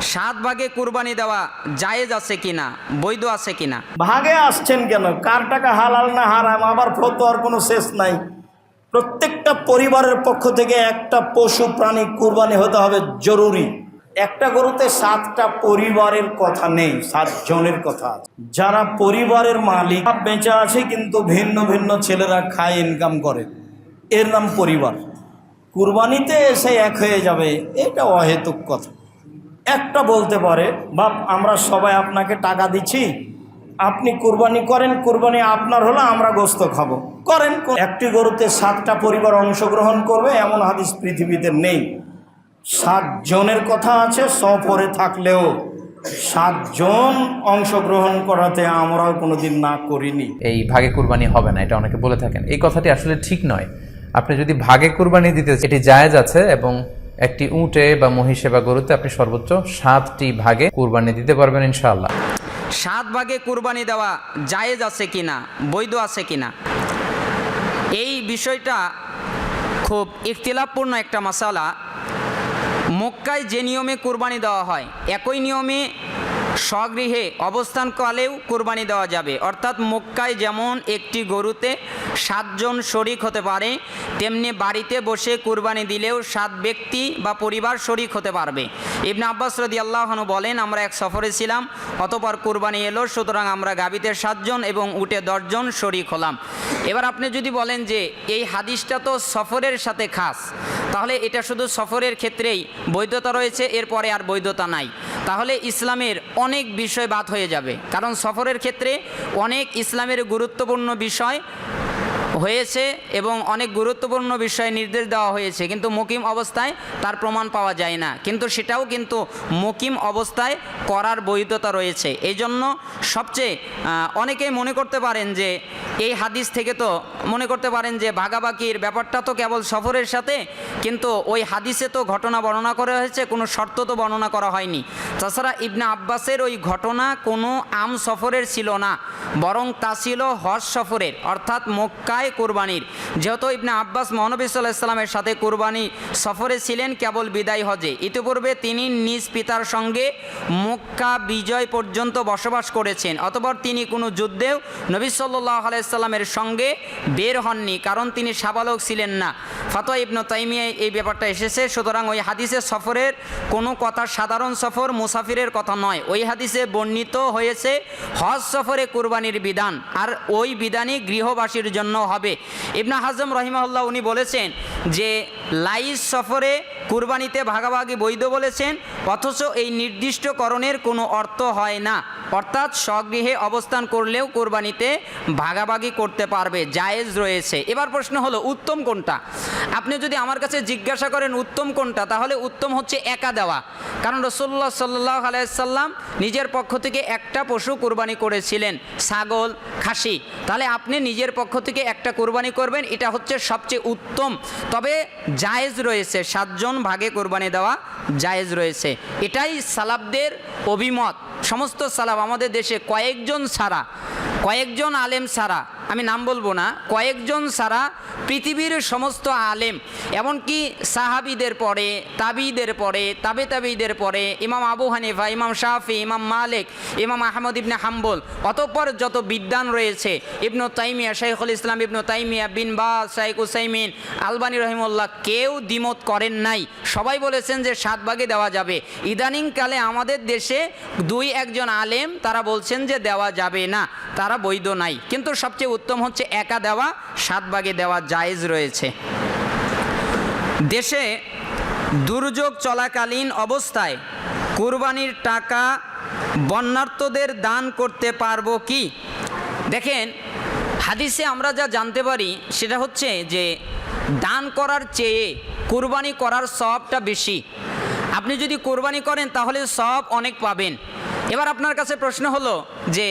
সাত ভাগে কুরবানি দেওয়া জায়েজ আছে কিনা? বৈধ আছে কিনা? ভাগে আসছেন কেন? কার টাকা হালাল না হারাম? আবার ফতোয়ার কোনো শেষ নাই। প্রত্যেকটা পরিবারের পক্ষ থেকে একটা পশু প্রাণী কুরবানি হতে হবে জরুরি। একটা গরুতে সাতটা পরিবারের কথা নেই, সাতজনের কথা যারা পরিবারের মালিক বেঁচে আছে কিন্তু ভিন্ন ভিন্ন ছেলেরা খায়, ইনকাম করে। এর নাম পরিবার। কুরবানিতে এসে এক হয়ে যাবে, এটা অহেতুক কথা। একটা বলতে পারে, বাপ, আমরা সবাই আপনাকে টাকা দিচ্ছি। আপনি কুরবানি করেন, কুরবানি আপনার হলো আমরা গোস্ত খাব। করেন একটি গরুতে সাতটা পরিবার অংশগ্রহণ করবে, এমন হাদিস পৃথিবীতে নেই। সাতজনের কথা আছে, সফরে থাকলেও সাতজন অংশগ্রহণ করাতে আমরাও কোনোদিন না করিনি। এই ভাগে কুরবানি হবে না, এটা অনেকে বলে থাকেন। এই কথাটি আসলে ঠিক নয়। আপনি যদি ভাগে কুরবানি দিতে এটি জায়েজ আছে এবং একটি উঁটে বা মহিষে বা গরুতে আপনি সর্বোচ্চ সাতটি ভাগে কুরবানি দিতে পারবেন ইনশাআল্লাহ। সাত ভাগে কুরবানি দেওয়া জায়েজ আছে কিনা, বৈধ আছে কিনা? এই বিষয়টা খুব ইখতিলাপূর্ণ একটা মশালা। মক্কায় যে নিয়মে কুরবানি দেওয়া হয়, একই নিয়মে স্বগৃহে অবস্থানকালেও কুরবানি দেওয়া যাবে। অর্থাৎ মক্কায় যেমন একটি গরুতে সাতজন শরিক হতে পারে, তেমনি বাড়িতে বসে কুরবানি দিলেও সাত ব্যক্তি বা পরিবার শরিক হতে পারবে। ইবনে আব্বাস রদি আল্লাহনু বলেন, আমরা এক সফরে ছিলাম, অতপর কুরবানি এলো, সুতরাং আমরা গাবিতে সাতজন এবং উটে দশজন শরিক হলাম। এবার আপনি যদি বলেন যে এই হাদিসটা তো সফরের সাথে খাস, তাহলে এটা শুধু সফরের ক্ষেত্রেই বৈধতা রয়েছে, এরপরে আর বৈধতা নাই। তাহলে ইসলামের অনেক বিষয় বাদ হয়ে যাবে। কারণ সফরের ক্ষেত্রে অনেক ইসলামের গুরুত্বপূর্ণ বিষয় হয়েছে এবং অনেক গুরুত্বপূর্ণ বিষয়ে নির্দেশ দেওয়া হয়েছে। কিন্তু মুকিম অবস্থায় তার প্রমাণ পাওয়া যায় না। কিন্তু সেটাও কিন্তু মুকিম অবস্থায় করার বৈধতা রয়েছে। এই জন্য সবচেয়ে অনেকেই মনে করতে পারেন যে এই হাদিস থেকে তো মনে করতে পারেন যে ভাগাভাগির ব্যাপারটা তো কেবল সফরের সাথে, কিন্তু ওই হাদিসে তো ঘটনা বর্ণনা করা হয়েছে, কোনো শর্ত তো বর্ণনা করা হয়নি। তাছাড়া ইবনে আব্বাসের ওই ঘটনা কোনো আম সফরের ছিল না, বরং তা ছিল হজ সফরের, অর্থাৎ মক্কায় কোরবানির। যেহেতু ইবনে আব্বাস মহানবী সাল্লাহ ইসলামের সাথে কোরবানি সফরে ছিলেন কেবল বিদায় হজে, ইতিপূর্বে তিনি নিজ পিতার সঙ্গে মক্কা বিজয় পর্যন্ত বসবাস করেছেন, অতপর তিনি কোনো যুদ্ধেও নবী সাল্লাহ আলাইসাল্লামের সঙ্গে বের হননি, কারণ তিনি সাবালক ছিলেন না। ফাতোয়া ইবনু তাইমিয়ায় এই ব্যাপারটা এসেছে, সুতরাং ওই হাদিসের সফরের কোনো কথা সাধারণ সফর, মুসাফিরের কথা নয়। ওই হাদিসে বর্ণিত হয়েছে, হজ সফরে কুরবানির বিধান, আর ওই বিধানই গৃহবাসীর জন্য হবে। ইবনা হাজম রহিমাহুল্লাহ উনি বলেছেন যে লাইস সফরে কুরবানিতে ভাগাভাগি বৈধ বলেছেন, অথচ এই নির্দিষ্টকরণের কোনো অর্থ হয় না। অর্থাৎ স্বগৃহে অবস্থান করলেও কোরবানিতে ভাগাভাগি করতে পারবে, জায়েজ রয়েছে। এবার প্রশ্ন হলো, উত্তম কোনটা? আপনি যদি আমার কাছে জিজ্ঞাসা করেন উত্তম কোনটা, তাহলে উত্তম হচ্ছে একা দেওয়া। কারণ রসুল্লাহ সাল্লাহ আলাইসাল্লাম নিজের পক্ষ থেকে একটা পশু কোরবানি করেছিলেন, ছাগল, খাসি। তাহলে আপনি নিজের পক্ষ থেকে একটা কোরবানি করবেন, এটা হচ্ছে সবচেয়ে উত্তম। তবে জায়েজ রয়েছে, সাতজন ভাগে কোরবানি দেওয়া জায়েজ রয়েছে। এটাই সালাবদের অভিমত। সমস্ত সালাব আমাদের দেশে কয়েকজন সারা কয়েকজন আলেম ছাড়া আমি নাম বলব না। কয়েকজন সারা পৃথিবীর সমস্ত আলেম, এমনকি সাহাবিদের পরে, তাবিদের পরে, তাবে তাবিদের পরে, ইমাম আবু হানিফা, ইমাম শাফি, ইমাম মালিক, ইমাম আহমদ ইবনে হাম্বল, অতঃপর যত বিদ্যান রয়েছে, ইবনু তাইমিয়া, শাইখুল ইসলাম ইবনু তাইমিয়া, বিন বা শাইখ উসাইমিন আলবানী রহিমুল্লাহ, কেউ দ্বিমত করেন নাই। সবাই বলেছেন যে সাত ভাগে দেওয়া যাবে। ইদানিংকালে আমাদের দেশে দুই একজন আলেম, তারা বলছেন যে দেওয়া যাবে না, তারা বৈধ নাই। কিন্তু সবচেয়ে উত্তম হচ্ছে একা দেওয়া, সাত ভাগে দেওয়া জায়েজ রয়েছে। দেশে দুর্যোগ চলাকালীন অবস্থায় কুরবানির টাকা বন্যার্থদের দান করতে পারব কি? দেখেন, হাদিসে আমরা যা জানতে পারি সেটা হচ্ছে যে দান করার চেয়ে কুরবানি করার সবটা বেশি। আপনি যদি কোরবানি করেন তাহলে সব অনেক পাবেন। এবার আপনার কাছে প্রশ্ন হলো যে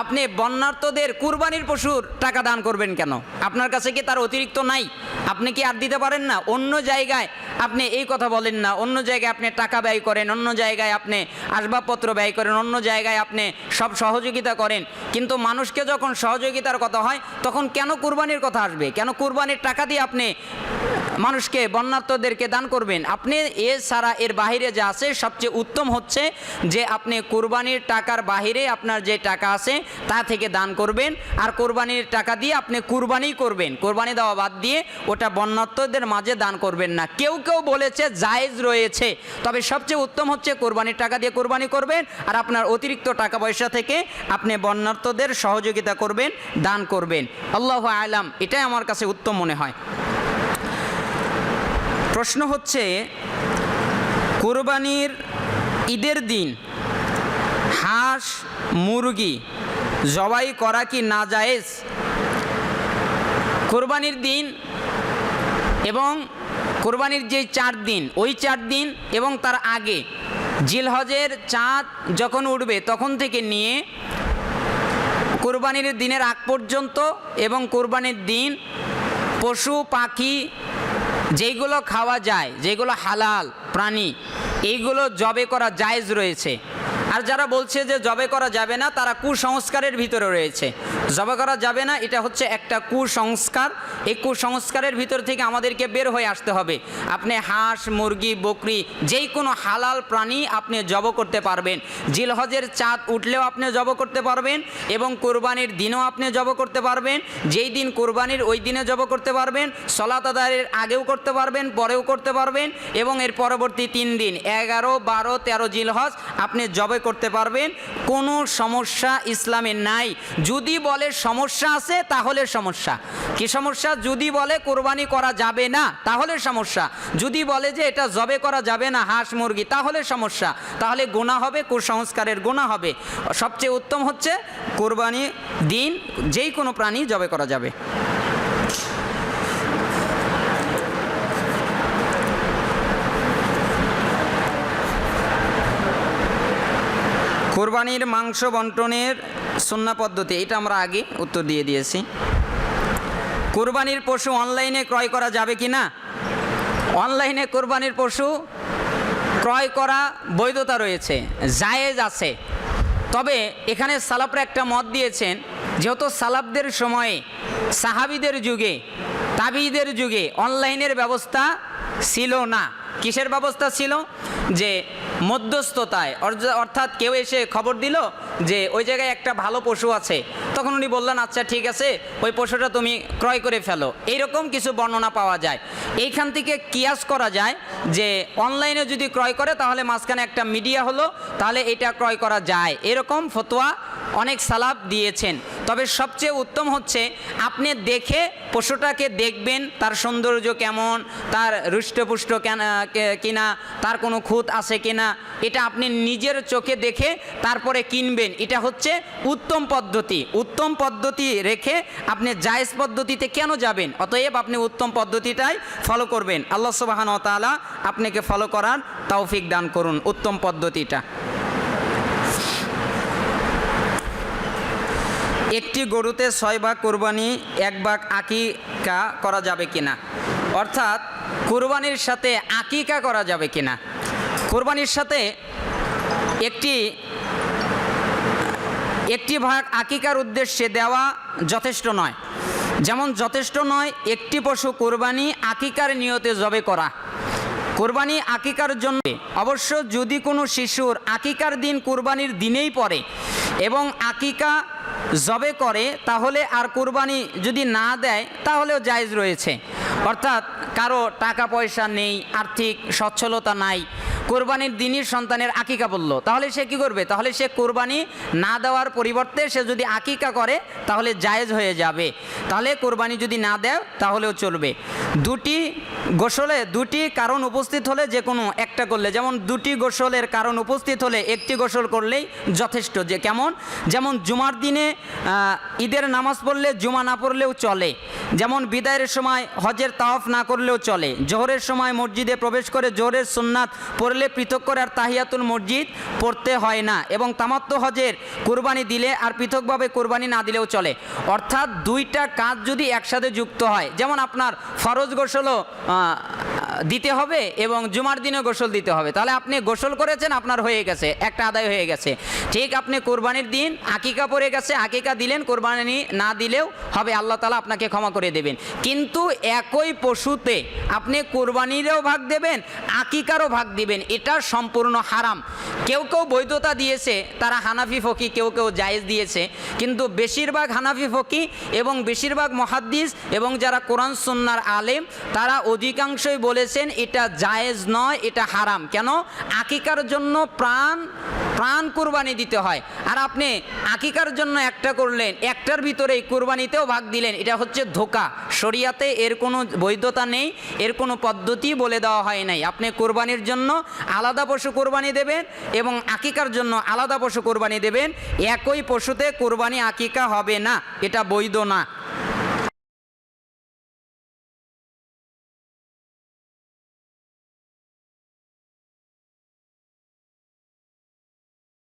আপনি বন্যার্থদের কুরবানির পশুর টাকা দান করবেন কেন? আপনার কাছে কি তার অতিরিক্ত নাই? আপনি কি আর দিতে পারেন না? অন্য জায়গায় আপনি এই কথা বলেন না। অন্য জায়গায় আপনি টাকা ব্যয় করেন, অন্য জায়গায় আপনি আসবাবপত্র ব্যয় করেন, অন্য জায়গায় আপনি সব সহযোগিতা করেন। কিন্তু মানুষকে যখন সহযোগিতার কথা হয়, তখন কেন কুরবানির কথা আসবে? কেন কুরবানির টাকা দিয়ে আপনি মানুষকে বন্যার্থদেরকে দান করবেন। আপনি এ ছাড়া এর বাহিরে যা আছে, সবচেয়ে উত্তম হচ্ছে যে আপনি কোরবানির টাকার বাহিরে আপনার যে টাকা আছে, তা থেকে দান করবেন। আর কোরবানির টাকা দিয়ে আপনি কুরবানি করবেন। কোরবানি দেওয়া বাদ দিয়ে ওটা বন্যার্থদের মাঝে দান করবেন না। কেউ কেউ বলেছে জায়েজ রয়েছে। তবে সবচেয়ে উত্তম হচ্ছে কোরবানির টাকা দিয়ে কোরবানি করবেন। আর আপনার অতিরিক্ত টাকা পয়সা থেকে আপনি বন্যার্থদের সহযোগিতা করবেন, দান করবেন। আল্লাহ আলাম, এটাই আমার কাছে উত্তম মনে হয়। প্রশ্ন হচ্ছে, কোরবানির ঈদের দিন হাঁস, মুরগি জবাই করা কি না জায়েজ? কোরবানির দিন এবং কোরবানির যে চার দিন, ওই চার দিন এবং তার আগে জিলহজের চাঁদ যখন উঠবে তখন থেকে নিয়ে কোরবানির দিনের আগ পর্যন্ত এবং কোরবানির দিন পশু, পাখি যেইগুলো খাওয়া যায় যেগুলো হালাল প্রাণী এইগুলো জবে করা জায়েজ রয়েছে। আর যারা বলছে যে জবে করা যাবে না, তারা কুসংস্কারের ভিতরে রয়েছে। জবে করা যাবে না, এটা হচ্ছে একটা কুসংস্কার। এই কুসংস্কারের ভিতর থেকে আমাদেরকে বের হয়ে আসতে হবে। আপনি হাঁস, মুরগি, বকরি যেই কোনো হালাল প্রাণী আপনি জব করতে পারবেন। জিলহজের চাঁদ উঠলেও আপনি জব করতে পারবেন এবং কোরবানির দিনও আপনি জব করতে পারবেন। যেই দিন কোরবানির, ওই দিনে জব করতে পারবেন। সলাত আদায়ের আগেও করতে পারবেন, পরেও করতে পারবেন এবং এর পরবর্তী তিন দিন, এগারো, বারো, তেরো জিলহজ আপনি জবে করতে পারবেন, কোনো সমস্যা ইসলামে নাই। যদি বলে সমস্যা আছে, তাহলে সমস্যা। কি সমস্যা? যদি বলে কোরবানি করা যাবে না, তাহলে সমস্যা। যদি বলে যে এটা জবে করা যাবে না, হাঁস মুরগি, তাহলে সমস্যা। তাহলে গোনা হবে, কুসংস্কারের গোনা হবে। সবচেয়ে উত্তম হচ্ছে, কোরবানি দিন যেই কোনো প্রাণী জবে করা যাবে। কোরবানির মাংস বন্টনের সন্না পদ্ধতি, এটা আমরা আগে উত্তর দিয়ে দিয়েছি। কোরবানির পশু অনলাইনে ক্রয় করা যাবে কি না? অনলাইনে কোরবানির পশু ক্রয় করা বৈধতা রয়েছে, জায়েজ আছে। তবে এখানে সালাফরা একটা মত দিয়েছেন, যেহেতু সালাফদের সময়ে, সাহাবিদের যুগে তাবিদের যুগে অনলাইনের ব্যবস্থা ছিল না। কিসের ব্যবস্থা ছিল? যে মধ্যস্থতায়। অর্থাৎ কেউ এসে খবর দিল যে ওই জায়গায় একটা ভালো পশু আছে। তখন উনি বললেন আচ্ছা ঠিক আছে, ওই পশুটা তুমি ক্রয় করে ফেলো। এইরকম কিছু বর্ণনা পাওয়া যায়। এইখান থেকে কিয়াস করা যায় যে, অনলাইনে যদি ক্রয় করে, তাহলে মাঝখানে একটা মিডিয়া হলো, তাহলে এটা ক্রয় করা যায়। এরকম ফতোয়া অনেক সালাব দিয়েছেন। তবে সবচেয়ে উত্তম হচ্ছে আপনি দেখে পশুটাকে দেখবেন, তার সৌন্দর্য কেমন, তার হৃষ্টপুষ্ট কেন তার কোনো খুঁত আছে কিনা, এটা আপনি নিজের চোখে দেখে তারপরে কিনবেন। এটা হচ্ছে উত্তম পদ্ধতি। উত্তম পদ্ধতি রেখে আপনি জায়েজ পদ্ধতিতে কেন যাবেন? অতএব আপনি উত্তম পদ্ধতিটাই ফলো করবেন। আল্লাহ সুবাহান আপনাকে ফলো করার তৌফিক দান করুন উত্তম পদ্ধতিটা। একটি গরুতে ছয় ভাগ কোরবানি, এক ভাগ আকিকা করা যাবে কিনা? অর্থাৎ, কোরবানির সাথে আকিকা করা যাবে কিনা? কোরবানির সাথে একটি একটি ভাগ আকিকার উদ্দেশ্যে দেওয়া যথেষ্ট নয়। যেমন যথেষ্ট নয়, একটি পশু কোরবানি আকিকার নিয়তে জবে করা। কোরবানি আকিকার জন্য অবশ্য যদি কোনো শিশুর আকিকার দিন কোরবানির দিনেই পড়ে এবং আকিকা জবে করে, তাহলে আর কোরবানি যদি না দেয়, তাহলেও জায়জ রয়েছে। অর্থাৎ কারও টাকা পয়সা নেই, আর্থিক সচ্ছলতা নাই, কোরবানির দিনই সন্তানের আকিকা বলল। তাহলে সে কি করবে? তাহলে সে কোরবানি না দেওয়ার পরিবর্তে সে যদি আকিকা করে, তাহলে জায়েজ হয়ে যাবে। তাহলে কোরবানি যদি না দেয়, তাহলেও চলবে। দুটি গোসলে দুটি কারণ উপস্থিত হলে যে কোনো একটা করলে। যেমন দুটি গোসলের কারণ উপস্থিত হলে একটি গোসল করলেই যথেষ্ট যে কেমন? যেমন জুমার দিনে ঈদের নামাজ পড়লে জুমা না পড়লেও চলে। যেমন বিদায়ের সময় হজের তাওয়াফ না করলেও চলে। জোহরের সময় মসজিদে প্রবেশ করে জোহরের সুন্নাত পড়লে পৃথক করে আর তাহিয়াতুল মসজিদ পড়তে হয় না এবং তামাত্ম হজের কোরবানি দিলে আর পৃথকভাবে কোরবানি না দিলেও চলে। অর্থাৎ দুইটা কাজ যদি একসাথে যুক্ত হয়, যেমন আপনার ফরজ రోజు గోషలో দিতে হবে এবং জুমার দিনে গোসল দিতে হবে। তাহলে আপনি গোসল করেছেন, আপনার হয়ে গেছে, একটা আদায় হয়ে গেছে। ঠিক আপনি কোরবানির দিন আকিকা পড়ে গেছে, আকিকা দিলেন, কোরবানি না দিলেও হবে, আল্লাহ তালা আপনাকে ক্ষমা করে দেবেন। কিন্তু একই পশুতে আপনি কোরবানিরও ভাগ দেবেন, আকিকারও ভাগ দিবেন, এটা সম্পূর্ণ হারাম। কেউ কেউ বৈধতা দিয়েছে, তারা হানাফি ফকি, কেউ কেউ জায়েজ দিয়েছে, কিন্তু বেশিরভাগ হানাফি ফকি এবং বেশিরভাগ মহাদ্দিস এবং যারা কোরআন সুন্নার আলেম, তারা অধিকাংশই বলেছেন, এটা জায়েজ নয়, এটা হারাম। কেন? আকিকার জন্য প্রাণ প্রাণ কোরবানি দিতে হয়। আর আপনি আকিকার জন্য একটা করলেন, একটার ভিতরেই কোরবানিতেও ভাগ দিলেন, এটা হচ্ছে ধোকা। শরিয়াতে এর কোনো বৈধতা নেই, এর কোনো পদ্ধতি বলে দেওয়া হয় নাই। আপনি কোরবানির জন্য আলাদা পশু কোরবানি দেবেন এবং আকিকার জন্য আলাদা পশু কোরবানি দেবেন। একই পশুতে কোরবানি আকিকা হবে না, এটা বৈধ না।